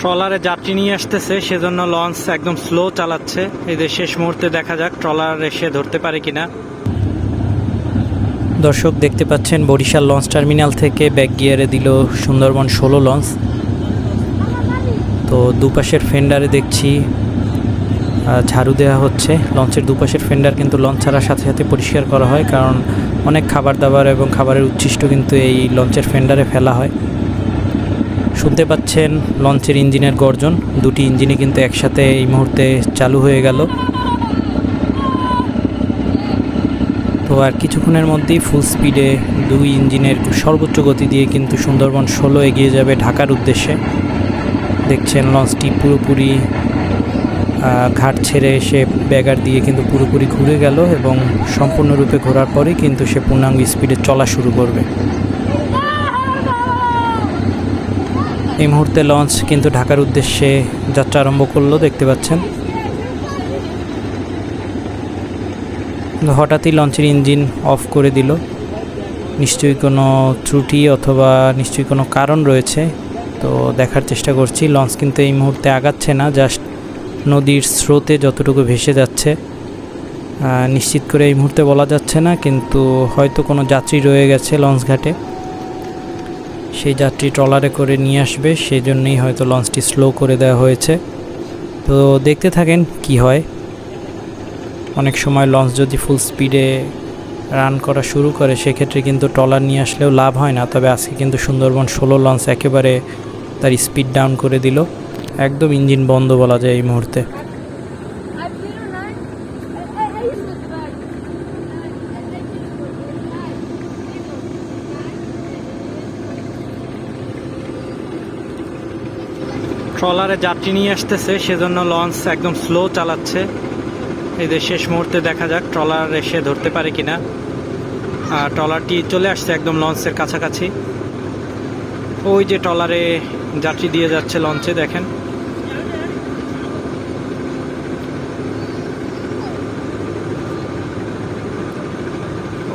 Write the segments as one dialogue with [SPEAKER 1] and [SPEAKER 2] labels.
[SPEAKER 1] ট্রলারে যাত্রী নিয়ে আসতেছে, সেজন্য লঞ্চ একদম স্লো চালাচ্ছে। এদের শেষ মুহূর্তে দেখা যাক ট্রলার এসে ধরতে পারে কিনা। দর্শক, দেখতে পাচ্ছেন, বরিশাল লঞ্চ টার্মিনাল থেকে ব্যাক গিয়ারে দিল সুন্দরবন ষোলো লঞ্চ তো দুপাশের ফেন্ডারে দেখছি ঝাড়ু দেওয়া হচ্ছে। লঞ্চের দুপাশের ফেন্ডার কিন্তু লঞ্চ ছাড়ার সাথে সাথে পরিষ্কার করা হয়, কারণ অনেক খাবার দাবার এবং খাবারের উচ্ছিষ্ট কিন্তু এই লঞ্চের ফেন্ডারে ফেলা হয়। শুনতে পাচ্ছেন লঞ্চের ইঞ্জিনের গর্জন। দুটি ইঞ্জিনই কিন্তু একসাথে এই মুহূর্তে চালু হয়ে গেল। তো আর কিছুক্ষণের মধ্যেই ফুল স্পিডে দুই ইঞ্জিনের সর্বোচ্চ গতি দিয়ে কিন্তু সুন্দরবন ষোলো এগিয়ে যাবে ঢাকার উদ্দেশ্যে। দেখছেন লঞ্চটি পুরোপুরি ঘাট ছেড়ে এসে ব্যাগার দিয়ে কিন্তু পুরোপুরি ঘুরে গেল এবং সম্পূর্ণরূপে ঘোরার পরেই কিন্তু সে পূর্ণাঙ্গ স্পিডে চলা শুরু করবে। এই মুহূর্তে লঞ্চ কিন্তু ঢাকার উদ্দেশ্যে যাত্রা আরম্ভ করল, দেখতে পাচ্ছেন। হঠাৎই লঞ্চের ইঞ্জিন অফ করে দিল। নিশ্চয়ই কোনো ত্রুটি অথবা নিশ্চয়ই কোনো কারণ রয়েছে, তো দেখার চেষ্টা করছি। লঞ্চ কিন্তু এই মুহূর্তে আগাচ্ছে না, জাস্ট নদীর স্রোতে যতটুকু ভেসে যাচ্ছে নিশ্চিত করে এই মুহূর্তে বলা যাচ্ছে না, কিন্তু হয়তো কোনো যাত্রী রয়ে গেছে লঞ্চ ঘাটে। সেই যাত্রী ট্রলারে করে নিয়ে আসবে সেই জন্যই হয়তো লঞ্চটি স্লো করে দেওয়া হয়েছে। তো দেখতে থাকেন কি হয়। অনেক সময় লঞ্চ যদি ফুল স্পিডে রান করা শুরু করে, সেক্ষেত্রে কিন্তু ট্রলার নিয়ে আসলেও লাভ হয় না। তবে আজকে কিন্তু সুন্দরবন ষোলো লঞ্চ একেবারে তার স্পিড ডাউন করে দিল। একদম ইঞ্জিন বন্ধ বলা যায় এই মুহূর্তে। ট্রলারে যাত্রী নিয়ে আসতেছে, সেজন্য লঞ্চ একদম স্লো চালাচ্ছে। এদের শেষ মুহূর্তে দেখা যাক ট্রলার এসে ধরতে পারে কিনা। আর ট্রলারটি চলে আসছে একদম লঞ্চের কাছাকাছি। ওই যে ট্রলারে যাত্রী দিয়ে যাচ্ছে লঞ্চে, দেখেন।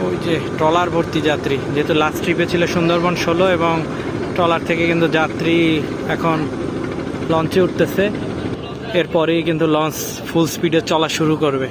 [SPEAKER 1] ওই যে ট্রলার ভর্তি যাত্রী, যেহেতু লাস্ট ট্রিপে ছিল সুন্দরবন ষোলো এবং ট্রলার থেকে কিন্তু যাত্রী এখন লঞ্চে উঠতেছে। এরপরেই কিন্তু লঞ্চ ফুল স্পিডে চলা শুরু করবে।